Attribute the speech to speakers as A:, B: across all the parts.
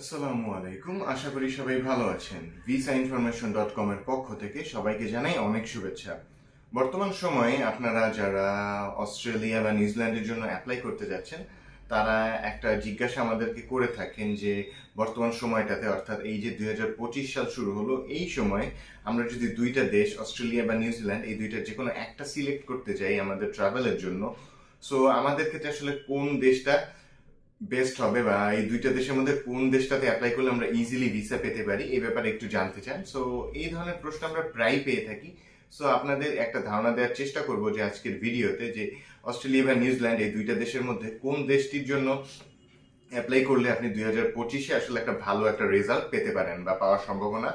A: আসসালামু আলাইকুম। আশা করি সবাই ভালো আছেন। ভিসা ইনফরমেশন ডট কম এর পক্ষ থেকে সবাইকে জানাই অনেক শুভেচ্ছা। বর্তমান সময়ে আপনারা যারা অস্ট্রেলিয়া বা নিউজিল্যান্ডের জন্য অ্যাপ্লাই করতে যাচ্ছেন, তারা একটা জিজ্ঞাসা আমাদেরকে করে থাকেন যে, বর্তমান সময়টাতে অর্থাৎ এই যে দুই হাজার পঁচিশ সাল শুরু হলো, এই সময় আমরা যদি দুইটা দেশ, অস্ট্রেলিয়া বা নিউজিল্যান্ড, এই দুইটা যে কোনো একটা সিলেক্ট করতে চাই আমাদের ট্রাভেলের জন্য। সো আমাদের ক্ষেত্রে আসলে কোন দেশটা বেস্ট হবে বা এই দুইটা দেশের মধ্যে কোন দেশটাতে অ্যাপ্লাই করলে আমরা ইজিলি ভিসা পেতে পারি, এই ব্যাপারে একটু জানতে চান। সো এই ধরনের প্রশ্ন আমরা প্রায় পেয়ে থাকি। সো আপনাদের একটা ধারণা দেওয়ার চেষ্টা করব যে আজকের ভিডিওতে যে অস্ট্রেলিয়া বা নিউজিল্যান্ড এই দুইটা দেশের মধ্যে কোন দেশটির জন্য অ্যাপ্লাই করলে আপনি দুই হাজার পঁচিশে আসলে একটা ভালো একটা রেজাল্ট পেতে পারেন বা পাওয়ার সম্ভাবনা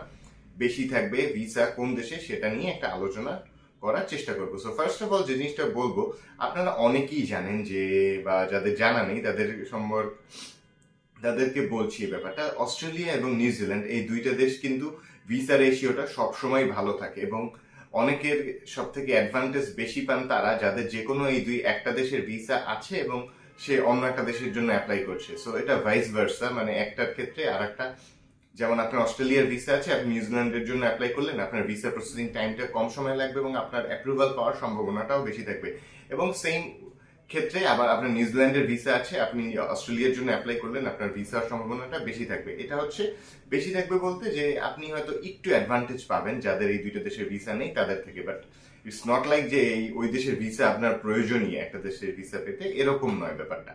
A: বেশি থাকবে ভিসা কোন দেশে সেটা নিয়ে একটা আলোচনা করার চেষ্টা করব। সো ফার্স্ট অফ অল যে জিনিসটা বলব, আপনারা অনেকেই জানেন যে, বা যাদের জানা নেই, তাদের সম্পর্ক তাদেরকে বলছি ব্যাপারটা। অস্ট্রেলিয়া এবং নিউজিল্যান্ড এই দুইটা দেশ কিন্তু ভিসা রেশিওটা সবসময় ভালো থাকে এবং অনেকের সব থেকে অ্যাডভান্টেজ বেশি পান তারা যাদের যে কোনো এই দুই, একটা দেশের ভিসা আছে এবং সে অন্য একটা দেশের জন্য অ্যাপ্লাই করছে। সো এটা ভাইস ভার্সা মানে একটার ক্ষেত্রে আর একটা যেমন আপনার অস্ট্রেলিয়ার ভিসা আছে, আপনি নিউজিল্যান্ডের জন্য অ্যাপ্লাই করলেন, আপনার ভিসা প্রসেসিং টাইমটা কম সময় লাগবে এবং আপনার অ্যাপ্রুভাল পাওয়ার সম্ভাবনাটাও বেশি থাকবে। এবং সেম ক্ষেত্রে আবার আপনার নিউজিল্যান্ডের ভিসা আছে, আপনি অস্ট্রেলিয়ার জন্য অ্যাপ্লাই করলেন, আপনার ভিসার সম্ভাবনাটা বেশি থাকবে। এটা হচ্ছে বেশি থাকবে বলতে যে আপনি হয়তো একটু অ্যাডভান্টেজ পাবেন যাদের এই দুইটা দেশের ভিসা নেই তাদের থেকে। বাট ইটস নট লাইক যে এই ওই দেশের ভিসা আপনার প্রয়োজনীয়, একটা দেশের ভিসা পেতে, এরকম নয় ব্যাপারটা।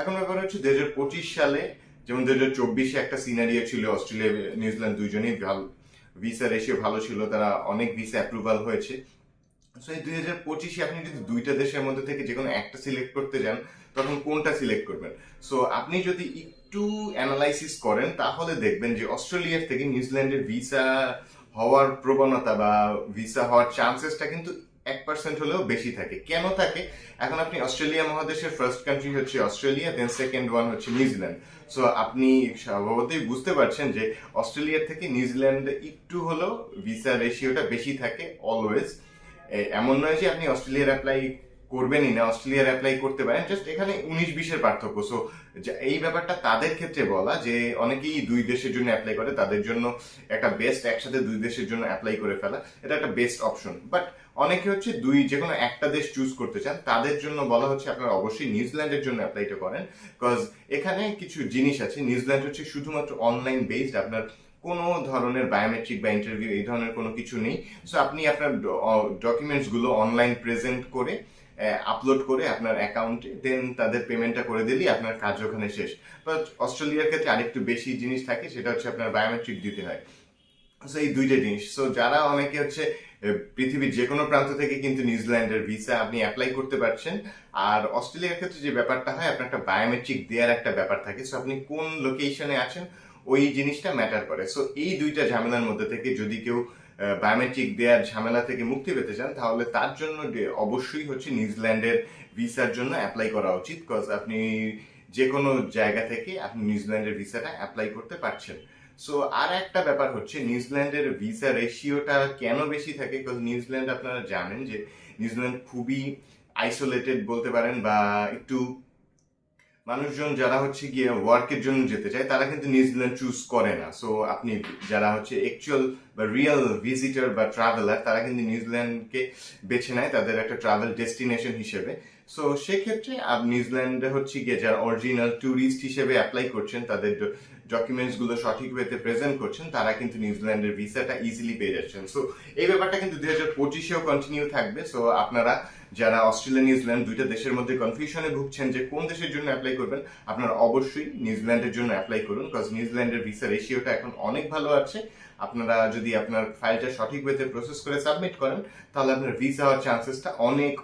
A: এখন ব্যাপার হচ্ছে দু হাজার পঁচিশ সালে যেমন দুই হাজার চব্বিশে একটা সিনারিও ছিল অস্ট্রেলিয়া নিউজিল্যান্ড দুইজনেই ভালো ভিসা রেশিও ভালো ছিল, তারা অনেক ভিসা অ্যাপ্রুভাল হয়েছে। সো এই দুই হাজার পঁচিশে আপনি যদি দুইটা দেশের মধ্যে থেকে যে কোনো একটা সিলেক্ট করতে যান, তখন কোনটা সিলেক্ট করবেন? সো আপনি যদি একটু অ্যানালাইসিস করেন, তাহলে দেখবেন যে অস্ট্রেলিয়ার থেকে নিউজিল্যান্ডের ভিসা হওয়ার প্রবণতা বা ভিসা হওয়ার চান্সেসটা কিন্তু এক পার্সেন্ট হলেও বেশি থাকে। কেন থাকে? এখন আপনি অস্ট্রেলিয়া মহাদেশের ফার্স্ট কান্ট্রি হচ্ছে অস্ট্রেলিয়া দেন সেকেন্ড ওয়ান হচ্ছে নিউজিল্যান্ড সো আপনি স্বভাবতই বুঝতে পারছেন যে অস্ট্রেলিয়ার থেকে নিউজিল্যান্ডে একটু হলেও ভিসা রেশিওটা বেশি থাকে অলওয়েজ এমন নয় যে আপনি অস্ট্রেলিয়ার অ্যাপ্লাই করবেনই না, অস্ট্রেলিয়ার অ্যাপ্লাই করতে পারেন। জাস্ট এখানে উনিশ বিশের পার্থক্য। সো এই ব্যাপারটা তাদের ক্ষেত্রে বলা যে অনেকেই দুই দেশের জন্য অ্যাপ্লাই করে, তাদের জন্য একটা বেস্ট একসাথে দুই দেশের জন্য অ্যাপ্লাই করে ফেলা, এটা একটা বেস্ট অপশন বাট অনেকে হচ্ছে দুই যে কোনো একটা দেশ চুজ করতে চান, তাদের জন্য বলা হচ্ছে আপনারা অবশ্যই নিউজিল্যান্ডের জন্য অ্যাপ্লাইটা করেন বিকজ এখানে কিছু জিনিস আছে, নিউজিল্যান্ড হচ্ছে শুধুমাত্র অনলাইন বেসড আপনার কোনো ধরনের বায়োমেট্রিক বা ইন্টারভিউ এই ধরনের কোনো কিছু নেই সো আপনি আপনার ডকুমেন্টসগুলো অনলাইন প্রেজেন্ট করে আপলোড করে আপনার অ্যাকাউন্টে দেন তাদের পেমেন্টটা করে দিলেই আপনার কাজ ওখানে শেষ। বাট অস্ট্রেলিয়ার ক্ষেত্রে আরেকটু বেশি জিনিস থাকে, সেটা হচ্ছে আপনার বায়োমেট্রিক দিতে হয়। সো এই দুইটা জিনিস। সো যারা অনেকে হচ্ছে পৃথিবীর যে কোনো প্রান্ত থেকে কিন্তু নিউজিল্যান্ডের ভিসা আপনি অ্যাপ্লাই করতে পারছেন। আর অস্ট্রেলিয়ার ক্ষেত্রে যে ব্যাপারটা হয়, আপনার একটা বায়োমেট্রিক দেওয়ার একটা ব্যাপার থাকে। সো আপনি কোন লোকেশনে আছেন, ওই জিনিসটা ম্যাটার করে। সো এই দুইটা ঝামেলার মধ্যে থেকে যদি কেউ বায়োমেট্রিক দেওয়ার ঝামেলা থেকে মুক্তি পেতে চান, তাহলে তার জন্য অবশ্যই হচ্ছে নিউজিল্যান্ডের ভিসার জন্য অ্যাপ্লাই করা উচিত। বিকজ আপনি যে কোনো জায়গা থেকে আপনি নিউজিল্যান্ডের ভিসাটা অ্যাপ্লাই করতে পারছেন। সো আর একটা ব্যাপার হচ্ছে নিউজিল্যান্ডের ভিসা রেশিওটা কেন বেশি থাকে? বিকজ নিউজিল্যান্ড আপনারা জানেন যে নিউজিল্যান্ড খুবই আইসোলেটেড বলতে পারেন বা একটু মানুষজন যারা হচ্ছে গিয়ে ওয়ার্কের জন্য যেতে চায়, তারা কিন্তু নিউজিল্যান্ড চুজ করে না। সো আপনি যারা হচ্ছে অ্যাকচুয়াল বা রিয়েল ভিজিটার বা ট্রাভেলার তারা কিন্তু নিউজিল্যান্ডকে বেছে নেয় তাদের একটা ট্রাভেল ডেস্টিনেশন হিসেবে। সো সেক্ষেত্রে নিউজিল্যান্ডে হচ্ছে গিয়ে যারা অরিজিনাল ট্যুরিস্ট হিসেবে অ্যাপ্লাই করছেন, তাদের ডকুমেন্টসগুলো সঠিক ওয়েতে প্রেজেন্ট করছেন, তারা কিন্তু নিউজিল্যান্ডের ভিসাটা ইজিলি পেয়ে যাচ্ছেন। সো এই ব্যাপারটা কিন্তু দুই হাজার পঁচিশেও কন্টিনিউ থাকবে। সো আপনারা যারা অস্ট্রেলিয়া, নিউজিল্যান্ড দুইটা দেশের মধ্যে কনফিউশনে ভুগছেন যে কোন দেশের জন্য অ্যাপ্লাই করবেন, আপনারা অবশ্যই নিউজিল্যান্ডের জন্য অ্যাপ্লাই করুন বিকজ নিউজিল্যান্ডের ভিসা রেশিওটা এখন অনেক ভালো আছে। আপনারা যদি আপনার ফাইলটা সঠিক ওয়েতে প্রসেস করে সাবমিট করেন, তাহলে আপনার ভিসা হওয়ার চান্সেসটা অনেক